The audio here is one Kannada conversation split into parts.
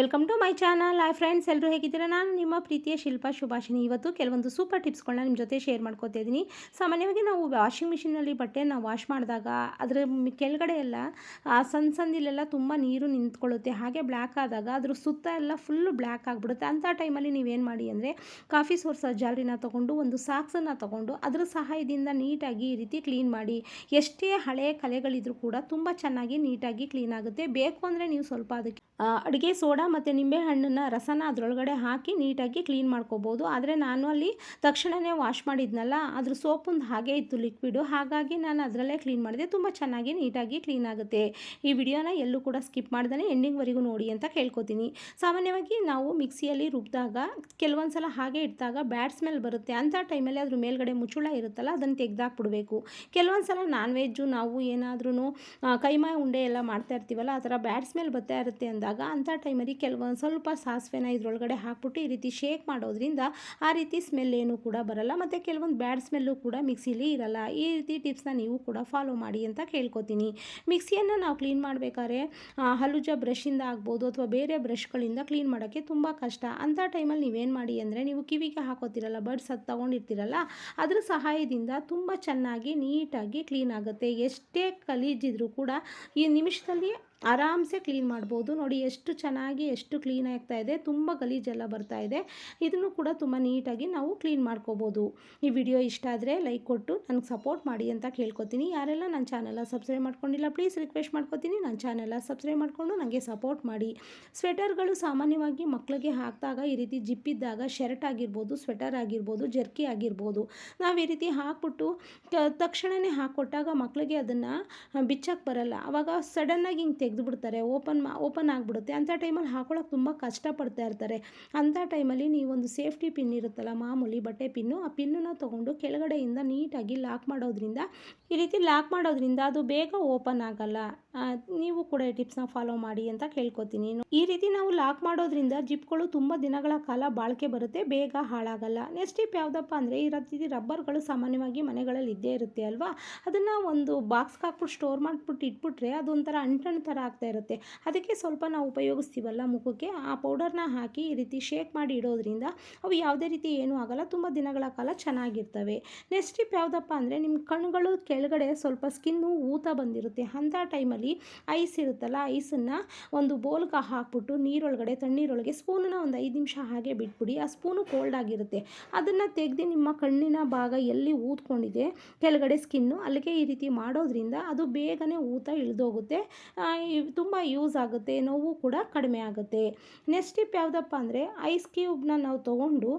Welcome to my channel. Hi friends ಎಲ್ಲರೂ ಹೇಗಿದ್ದೀರಾ? ನಾನು ನಿಮ್ಮ ಪ್ರೀತಿಯ ಶಿಲ್ಪ ಶುಭಾಷಿನಿ ಇವತ್ತು ಕೆಲವೊಂದು ಸೂಪರ್ ಟಿಪ್ಸ್ಗಳನ್ನ ನಿಮ್ಮ ಜೊತೆ ಶೇರ್ ಮಾಡ್ಕೋತಾ ಇದ್ದೀನಿ ಸಾಮಾನ್ಯವಾಗಿ ನಾವು ವಾಷಿಂಗ್ ಮಿಷಿನಲ್ಲಿ ಬಟ್ಟೆನ ವಾಶ್ ಮಾಡಿದಾಗ ಅದರ ಕೆಳಗಡೆ ಎಲ್ಲ ಸಣ್ಣ ಸಂದಿಲೆಲ್ಲ ತುಂಬ ನೀರು ನಿಂತ್ಕೊಳ್ಳುತ್ತೆ. ಹಾಗೆ ಬ್ಲ್ಯಾಕ್ ಆದಾಗ ಅದ್ರ ಸುತ್ತ ಎಲ್ಲ ಫುಲ್ಲು ಬ್ಲ್ಯಾಕ್ ಆಗಿಬಿಡುತ್ತೆ. ಅಂಥ ಟೈಮಲ್ಲಿ ನೀವೇನು ಮಾಡಿ ಅಂದರೆ, ಕಾಫಿ ಸೋರ್ಸ ಜಾಲರಿನ ತೊಗೊಂಡು, ಒಂದು ಸಾಕ್ಸನ್ನು ತೊಗೊಂಡು, ಅದರ ಸಹಾಯದಿಂದ ನೀಟಾಗಿ ಈ ರೀತಿ ಕ್ಲೀನ್ ಮಾಡಿ, ಎಷ್ಟೇ ಹಳೆಯ ಕಲೆಗಳಿದ್ರು ಕೂಡ ತುಂಬ ಚೆನ್ನಾಗಿ ನೀಟಾಗಿ ಕ್ಲೀನ್ ಆಗುತ್ತೆ. ಬೇಕು ಅಂದರೆ ನೀವು ಸ್ವಲ್ಪ ಅದಕ್ಕೆ ಅಡುಗೆ ಸೋಡಾ ಮತ್ತು ನಿಂಬೆಹಣ್ಣನ್ನ ರಸನ ಅದರೊಳಗಡೆ ಹಾಕಿ ನೀಟಾಗಿ ಕ್ಲೀನ್ ಮಾಡ್ಕೋಬೋದು. ಆದರೆ ನಾನು ಅಲ್ಲಿ ತಕ್ಷಣವೇ ವಾಶ್ ಮಾಡಿದ್ನಲ್ಲ, ಅದ್ರ ಸೋಪೊಂದು ಹಾಗೆ ಇತ್ತು ಲಿಕ್ವಿಡು ಹಾಗಾಗಿ ನಾನು ಅದರಲ್ಲೇ ಕ್ಲೀನ್ ಮಾಡಿದೆ. ತುಂಬ ಚೆನ್ನಾಗಿ ನೀಟಾಗಿ ಕ್ಲೀನ್ ಆಗುತ್ತೆ. ಈ ವಿಡಿಯೋನ ಎಲ್ಲೂ ಕೂಡ ಸ್ಕಿಪ್ ಮಾಡ್ದೇ ಎಂಡಿಂಗ್ವರೆಗೂ ನೋಡಿ ಅಂತ ಕೇಳ್ಕೊತೀನಿ. ಸಾಮಾನ್ಯವಾಗಿ ನಾವು ಮಿಕ್ಸಿಯಲ್ಲಿ ರುಬ್ಬಿದಾಗ ಕೆಲವೊಂದು ಸಲ ಹಾಗೆ ಇಟ್ಟಾಗ ಬ್ಯಾಡ್ ಸ್ಮೆಲ್ ಬರುತ್ತೆ. ಅಂಥ ಟೈಮಲ್ಲಿ ಅದ್ರ ಮೇಲ್ಗಡೆ ಮುಚ್ಚುಳ ಇರುತ್ತಲ್ಲ, ಅದನ್ನು ತೆಗೆದಾಕ್ಬಿಡ್ಬೇಕು. ಕೆಲವೊಂದು ಸಲ ನಾನ್ ವೆಜ್ಜು ನಾವು ಏನಾದ್ರೂ ಕೈಮಾ ಉಂಡೆ ಎಲ್ಲ ಮಾಡ್ತಾ ಇರ್ತೀವಲ್ಲ, ಆ ಥರ ಬ್ಯಾಡ್ ಸ್ಮೆಲ್ ಬರ್ತಾ ಇರುತ್ತೆ ಅಂದಾಗ ಅಂಥ ಟೈಮಲ್ಲಿ ಕೆಲವೊಂದು ಸ್ವಲ್ಪ ಸಾಸಿವೆನ ಇದರೊಳಗಡೆ ಹಾಕ್ಬಿಟ್ಟು ಈ ರೀತಿ ಶೇಕ್ ಮಾಡೋದ್ರಿಂದ ಆ ರೀತಿ ಸ್ಮೆಲ್ ಏನೂ ಕೂಡ ಬರಲ್ಲ. ಮತ್ತು ಕೆಲವೊಂದು ಬ್ಯಾಡ್ ಸ್ಮೆಲ್ಲು ಕೂಡ ಮಿಕ್ಸಿಲಿ ಇರಲ್ಲ. ಈ ರೀತಿ ಟಿಪ್ಸ್ನ ನೀವು ಕೂಡ ಫಾಲೋ ಮಾಡಿ ಅಂತ ಕೇಳ್ಕೊತೀನಿ. ಮಿಕ್ಸಿಯನ್ನು ನಾವು ಕ್ಲೀನ್ ಮಾಡಬೇಕಾದ್ರೆ ಹಲುಜ ಬ್ರಷಿಂದ ಆಗ್ಬೋದು ಅಥವಾ ಬೇರೆ ಬ್ರಷ್ಗಳಿಂದ ಕ್ಲೀನ್ ಮಾಡೋಕ್ಕೆ ತುಂಬ ಕಷ್ಟ. ಅಂಥ ಟೈಮಲ್ಲಿ ನೀವೇನು ಮಾಡಿ ಅಂದರೆ ನೀವು ಕಿವಿಗೆ ಹಾಕೋತಿರಲ್ಲ ಬಡ್ಸ್ ಅದು ತೊಗೊಂಡಿರ್ತೀರಲ್ಲ, ಅದ್ರ ಸಹಾಯದಿಂದ ತುಂಬ ಚೆನ್ನಾಗಿ ನೀಟಾಗಿ ಕ್ಲೀನ್ ಆಗುತ್ತೆ. ಎಷ್ಟೇ ಕಲೀಜಿದ್ರು ಕೂಡ ಈ ನಿಮಿಷದಲ್ಲಿ ಆರಾಮ್ಸೆ ಕ್ಲೀನ್ ಮಾಡ್ಬೋದು. ನೋಡಿ ಎಷ್ಟು ಚೆನ್ನಾಗಿ ಎಷ್ಟು ಕ್ಲೀನ್ ಆಗ್ತಾ ಇದೆ. ತುಂಬ ಗಲೀಜೆಲ್ಲ ಬರ್ತಾ ಇದೆ. ಇದನ್ನು ಕೂಡ ತುಂಬ ನೀಟಾಗಿ ನಾವು ಕ್ಲೀನ್ ಮಾಡ್ಕೋಬೋದು. ಈ ವಿಡಿಯೋ ಇಷ್ಟ ಆದರೆ ಲೈಕ್ ಕೊಟ್ಟು ನನಗೆ ಸಪೋರ್ಟ್ ಮಾಡಿ ಅಂತ ಕೇಳ್ಕೊತೀನಿ. ಯಾರೆಲ್ಲ ನನ್ನ ಚಾನೆಲ್ಲ ಸಬ್ಸ್ಕ್ರೈಬ್ ಮಾಡ್ಕೊಂಡಿಲ್ಲ, ಪ್ಲೀಸ್ ರಿಕ್ವೆಸ್ಟ್ ಮಾಡ್ಕೊತೀನಿ. ನನ್ನ ಚಾನೆಲ್ಲ ಸಬ್ಸ್ಕ್ರೈಬ್ ಮಾಡಿಕೊಂಡು ನನಗೆ ಸಪೋರ್ಟ್ ಮಾಡಿ. ಸ್ವೆಟರ್ಗಳು ಸಾಮಾನ್ಯವಾಗಿ ಮಕ್ಕಳಿಗೆ ಹಾಕಿದಾಗ ಈ ರೀತಿ ಜಿಪ್ಪಿದ್ದಾಗ ಶರ್ಟ್ ಆಗಿರ್ಬೋದು, ಸ್ವೆಟರ್ ಆಗಿರ್ಬೋದು, ಜರ್ಕಿ ಆಗಿರ್ಬೋದು, ನಾವು ಈ ರೀತಿ ಹಾಕ್ಬಿಟ್ಟು ತಕ್ಷಣವೇ ಹಾಕ್ಕೊಟ್ಟಾಗ ಮಕ್ಕಳಿಗೆ ಅದನ್ನು ಬಿಚ್ಚಕ್ಕೆ ಬರಲ್ಲ. ಆವಾಗ ಸಡನ್ನಾಗಿ ಹಿಂಗೆ ತೆಗೆದು ಬಿಡ್ತಾರೆ ಓಪನ್ ಓಪನ್ ಆಗಿಬಿಡುತ್ತೆ. ಅಂಥ ಟೈಮಲ್ಲಿ ಹಾಕೊಳ್ಳೋಕೆ ತುಂಬ ಕಷ್ಟಪಡ್ತಾ ಇರ್ತಾರೆ. ಅಂಥ ಟೈಮಲ್ಲಿ ನೀವೊಂದು ಸೇಫ್ಟಿ ಪಿನ್ ಇರುತ್ತಲ್ಲ, ಮಾಮೂಲಿ ಬಟ್ಟೆ ಪಿನ್ನು, ಆ ಪಿನ್ನನ್ನು ತೊಗೊಂಡು ಕೆಳಗಡೆಯಿಂದ ನೀಟಾಗಿ ಲಾಕ್ ಮಾಡೋದ್ರಿಂದ, ಈ ರೀತಿ ಲಾಕ್ ಮಾಡೋದ್ರಿಂದ ಅದು ಬೇಗ ಓಪನ್ ಆಗಲ್ಲ. ನೀವು ಕೂಡ ಈ ಟಿಪ್ಸ್ನ ಫಾಲೋ ಮಾಡಿ ಅಂತ ಕೇಳ್ಕೊತೀನಿ. ಈ ರೀತಿ ನಾವು ಲಾಕ್ ಮಾಡೋದ್ರಿಂದ ಜಿಪ್ಗಳು ತುಂಬ ದಿನಗಳ ಕಾಲ ಬಾಳಿಕೆ ಬರುತ್ತೆ, ಬೇಗ ಹಾಳಾಗಲ್ಲ. ನೆಕ್ಸ್ಟ್ ಟಿಪ್ ಯಾವುದಪ್ಪ ಅಂದರೆ, ಈ ರೀತಿ ರಬ್ಬರ್ಗಳು ಸಾಮಾನ್ಯವಾಗಿ ಮನೆಗಳಲ್ಲಿ ಇದ್ದೇ ಇರುತ್ತೆ ಅಲ್ವಾ? ಅದನ್ನು ಒಂದು ಬಾಕ್ಸ್ಗೆ ಹಾಕ್ಬಿಟ್ಟು, ಸ್ಟೋರ್ ಮಾಡಿಬಿಟ್ಟು ಇಟ್ಬಿಟ್ರೆ ಅದೊಂಥರ ಅಂಟಣ್ ಥರ ಆಗ್ತಾ ಇರುತ್ತೆ. ಅದಕ್ಕೆ ಸ್ವಲ್ಪ ನಾವು ಉಪಯೋಗಿಸ್ತೀವಲ್ಲ ಮುಖಕ್ಕೆ? ಆ ಪೌಡರ್ನ ಹಾಕಿ ಈ ರೀತಿ ಶೇಕ್ ಮಾಡಿ ಇಡೋದ್ರಿಂದ ಅವು ಯಾವುದೇ ರೀತಿ ಏನೂ ಆಗಲ್ಲ, ತುಂಬ ದಿನಗಳ ಕಾಲ ಚೆನ್ನಾಗಿರ್ತವೆ. ನೆಕ್ಸ್ಟ್ ಟಿಪ್ ಯಾವುದಪ್ಪ ಅಂದರೆ ನಿಮ್ಮ ಕಣ್ಣುಗಳು ಕೆಳಗಡೆ ಸ್ವಲ್ಪ ಸ್ಕಿನ್ನು ಊತ ಬಂದಿರುತ್ತೆ. ಅಂಥ ಟೈಮಲ್ಲಿ ಐಸ್ ಇರುತ್ತಲ್ಲ, ಐಸನ್ನು ಒಂದು ಬೋಲ್ಗೆ ಹಾಕ್ಬಿಟ್ಟು ನೀರೊಳಗಡೆ, ತಣ್ಣೀರೊಳಗೆ ಸ್ಪೂನನ್ನ ಒಂದು ಐದು ನಿಮಿಷ ಹಾಗೆ ಬಿಟ್ಬಿಡಿ. ಆ ಸ್ಪೂನು ಕೋಲ್ಡ್ ಆಗಿರುತ್ತೆ. ಅದನ್ನು ತೆಗೆದು ನಿಮ್ಮ ಕಣ್ಣಿನ ಭಾಗ ಎಲ್ಲಿ ಊದ್ಕೊಂಡಿದೆ, ಕೆಳಗಡೆ ಸ್ಕಿನ್ನು ಅಲ್ಲಿಗೆ ಈ ರೀತಿ ಮಾಡೋದ್ರಿಂದ ಅದು ಬೇಗನೆ ಊತ ಇಳಿದೋಗುತ್ತೆ. ತುಂಬ ಯೂಸ್ ಆಗುತ್ತೆ, ನೋವು ಕೂಡ ಕಡಿಮೆ ಆಗುತ್ತೆ. ನೆಕ್ಸ್ಟ್ ಟಿಪ್ ಯಾವುದಪ್ಪ ಅಂದರೆ, ಐಸ್ ಕ್ಯೂಬ್ನ ನಾವು ತೊಗೊಂಡು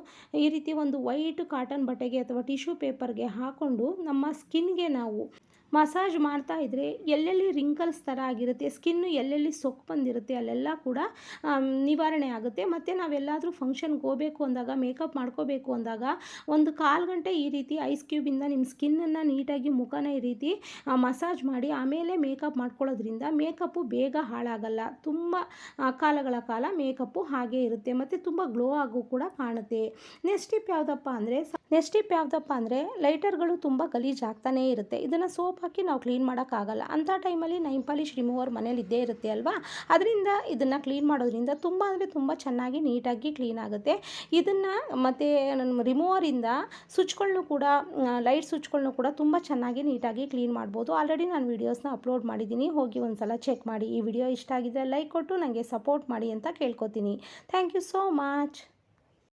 ಈ ರೀತಿ ಒಂದು ವೈಟ್ ಕಾಟನ್ ಬಟ್ಟೆಗೆ ಅಥವಾ ಟಿಶ್ಯೂ ಪೇಪರ್ಗೆ ಹಾಕ್ಕೊಂಡು ನಮ್ಮ ಸ್ಕಿನ್ಗೆ ನಾವು ಮಸಾಜ್ ಮಾಡ್ತಾ ಇದ್ದರೆ ಎಲ್ಲೆಲ್ಲಿ ರಿಂಕಲ್ಸ್ ಥರ ಆಗಿರುತ್ತೆ ಸ್ಕಿನ್ನು ಎಲ್ಲೆಲ್ಲಿ ಸೊಕ್ಕು ಬಂದಿರುತ್ತೆ ಅಲ್ಲೆಲ್ಲ ಕೂಡ ನಿವಾರಣೆ ಆಗುತ್ತೆ. ಮತ್ತು ನಾವೆಲ್ಲಾದರೂ ಫಂಕ್ಷನ್ಗೆ ಹೋಗಬೇಕು ಅಂದಾಗ ಮೇಕಪ್ ಮಾಡ್ಕೋಬೇಕು ಅಂದಾಗ, ಒಂದು ಕಾಲು ಗಂಟೆ ಈ ರೀತಿ ಐಸ್ ಕ್ಯೂಬಿಂದ ನಿಮ್ಮ ಸ್ಕಿನ್ನನ್ನು ನೀಟಾಗಿ ಮುಖನ ಈ ರೀತಿ ಮಸಾಜ್ ಮಾಡಿ, ಆಮೇಲೆ ಮೇಕಪ್ ಮಾಡ್ಕೊಳ್ಳೋದ್ರಿಂದ ಮೇಕಪ್ಪು ಬೇಗ ಹಾಳಾಗಲ್ಲ. ತುಂಬ ಕಾಲಗಳ ಕಾಲ ಮೇಕಪ್ಪು ಹಾಗೆ ಇರುತ್ತೆ. ಮತ್ತು ತುಂಬ ಗ್ಲೋ ಆಗು ಕೂಡ ಕಾಣುತ್ತೆ. ನೆಕ್ಸ್ಟ್ ಟಿಪ್ ಯಾವುದಪ್ಪ ಅಂದರೆ ನೆಕ್ಸ್ಟ್ ಟಿಪ್ ಯಾವುದಪ್ಪ ಅಂದರೆ ಲೈಟರ್ಗಳು ತುಂಬ ಗಲೀಜಾಗ್ತಾನೇ ಇರುತ್ತೆ. ಇದನ್ನು ಸೋಪ್ ಹಾಕಿ ನಾವು ಕ್ಲೀನ್ ಮಾಡೋಕ್ಕಾಗಲ್ಲ ಅಂಥ ಟೈಮಲ್ಲಿ ನೈಮ್ ಪಾಲಿಶ್ ರಿಮೂವರ್ ಮನೇಲಿ ಇದ್ದೇ ಇರುತ್ತೆ ಅಲ್ವಾ? ಅದರಿಂದ ಇದನ್ನು ಕ್ಲೀನ್ ಮಾಡೋದ್ರಿಂದ ತುಂಬ ಅಂದರೆ ತುಂಬ ಚೆನ್ನಾಗಿ ನೀಟಾಗಿ ಕ್ಲೀನ್ ಆಗುತ್ತೆ. ಇದನ್ನು ಮತ್ತು ರಿಮೂವರಿಂದ ಸ್ವಿಚ್ಗಳನ್ನೂ ಕೂಡ ಲೈಟ್ ಸ್ವಿಚ್ಗಳನ್ನೂ ಕೂಡ ತುಂಬ ಚೆನ್ನಾಗಿ ನೀಟಾಗಿ ಕ್ಲೀನ್ ಮಾಡ್ಬೋದು. ಆಲ್ರೆಡಿ ನಾನು ವೀಡಿಯೋಸ್ನ ಅಪ್ಲೋಡ್ ಮಾಡಿದ್ದೀನಿ. ಹೋಗಿ ಒಂದು ಸಲ ಚೆಕ್ ಮಾಡಿ. ಈ ವಿಡಿಯೋ ಇಷ್ಟ ಆಗಿದ್ದರೆ ಲೈಕ್ ಕೊಟ್ಟು ನನಗೆ ಸಪೋರ್ಟ್ ಮಾಡಿ ಅಂತ ಕೇಳ್ಕೊತೀನಿ. Thank you so much